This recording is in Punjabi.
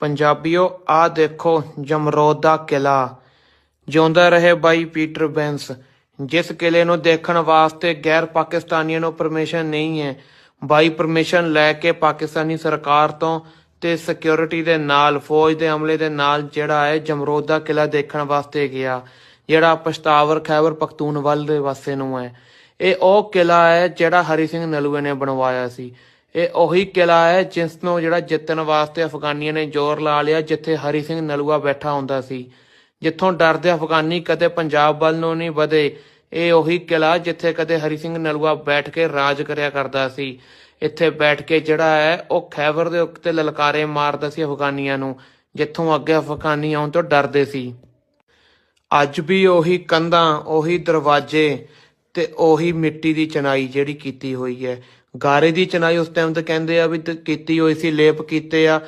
ਪੰਜਾਬੀਓ ਆ ਦੇਖੋ ਜਮਰੋਦ ਦਾ ਕਿਲਾ। ਜਿਉਂਦਾ ਰਹੇ ਬਾਈ ਪੀਟਰ ਬੈਂਸ। ਜਿਸ ਕਿਲੇ ਨੂੰ ਦੇਖਣ ਵਾਸਤੇ ਗੈਰ ਪਾਕਿਸਤਾਨੀਆਂ ਨੂੰ ਪਰਮਿਸ਼ਨ ਨਹੀਂ ਹੈ। ਬਾਈ ਪਰਮਿਸ਼ਨ ਲੈ ਕੇ ਪਾਕਿਸਤਾਨੀ ਸਰਕਾਰ ਤੋਂ ਤੇ ਸਿਕਿਉਰਿਟੀ ਦੇ ਨਾਲ, ਫੌਜ ਦੇ ਅਮਲੇ ਦੇ ਨਾਲ ਜਿਹੜਾ ਹੈ ਜਮਰੋਦ ਦਾ ਕਿਲਾ ਦੇਖਣ ਵਾਸਤੇ ਗਿਆ, ਜਿਹੜਾ ਪਸ਼ਤਾਵਰ ਖੈਬਰ ਪਖਤੂਨਵਾਲ ਦੇ ਵਾਸੇ ਨੂੰ ਹੈ। ਇਹ ਉਹ ਕਿਲਾ ਹੈ ਜਿਹੜਾ ਹਰੀ ਸਿੰਘ ਨਲੂਏ ਨੇ ਬਣਵਾਇਆ ਸੀ। ਇਹ ਉਹੀ ਕਿਲਾ ਹੈ ਜਿਸ ਨੂੰ ਜਿਹੜਾ ਜਿੱਤਣ ਵਾਸਤੇ ਅਫਗਾਨੀਆਂ ਨੇ ਜ਼ੋਰ ਲਾ ਲਿਆ, ਜਿੱਥੇ ਹਰੀ ਸਿੰਘ ਨਲੂਆ ਬੈਠਾ ਹੁੰਦਾ ਸੀ। ਜਿੱਥੋਂ ਡਰਦੇ ਅਫਗਾਨੀ ਕਦੇ ਪੰਜਾਬ ਵੱਲ ਨੂੰ ਨਹੀਂ ਵਧੇ, ਇਹ ਉਹੀ ਕਿਲਾ ਜਿੱਥੇ ਕਦੇ ਹਰੀ ਸਿੰਘ ਨਲੂਆ ਬੈਠ ਕੇ ਰਾਜ ਕਰਿਆ ਕਰਦਾ ਸੀ। ਇੱਥੇ ਬੈਠ ਕੇ ਜਿਹੜਾ ਹੈ, ਉਹ ਖੈਬਰ ਦੇ ਉੱਤੇ ਲਲਕਾਰੇ ਮਾਰਦਾ ਸੀ ਅਫਗਾਨੀਆਂ ਨੂੰ, ਜਿੱਥੋਂ ਅੱਗੇ ਅਫਗਾਨੀ ਆਉਣ ਤੋਂ ਡਰਦੇ ਸੀ। ਅੱਜ ਵੀ ਉਹੀ ਕੰਧਾਂ, ਉਹੀ ਦਰਵਾਜ਼ੇ ਤੇ ਉਹੀ ਮਿੱਟੀ ਦੀ ਚਨਾਈ ਜਿਹੜੀ ਕੀਤੀ ਹੋਈ ਹੈ। ਗਾਰੇ ਦੀ ਚਨਾਈ ਉਸ ਟਾਈਮ ਤੇ ਕਹਿੰਦੇ ਆ ਵੀ ਕੀਤੀ ਹੋਈ ਸੀ, ਲੇਪ ਕੀਤੇ ਆ।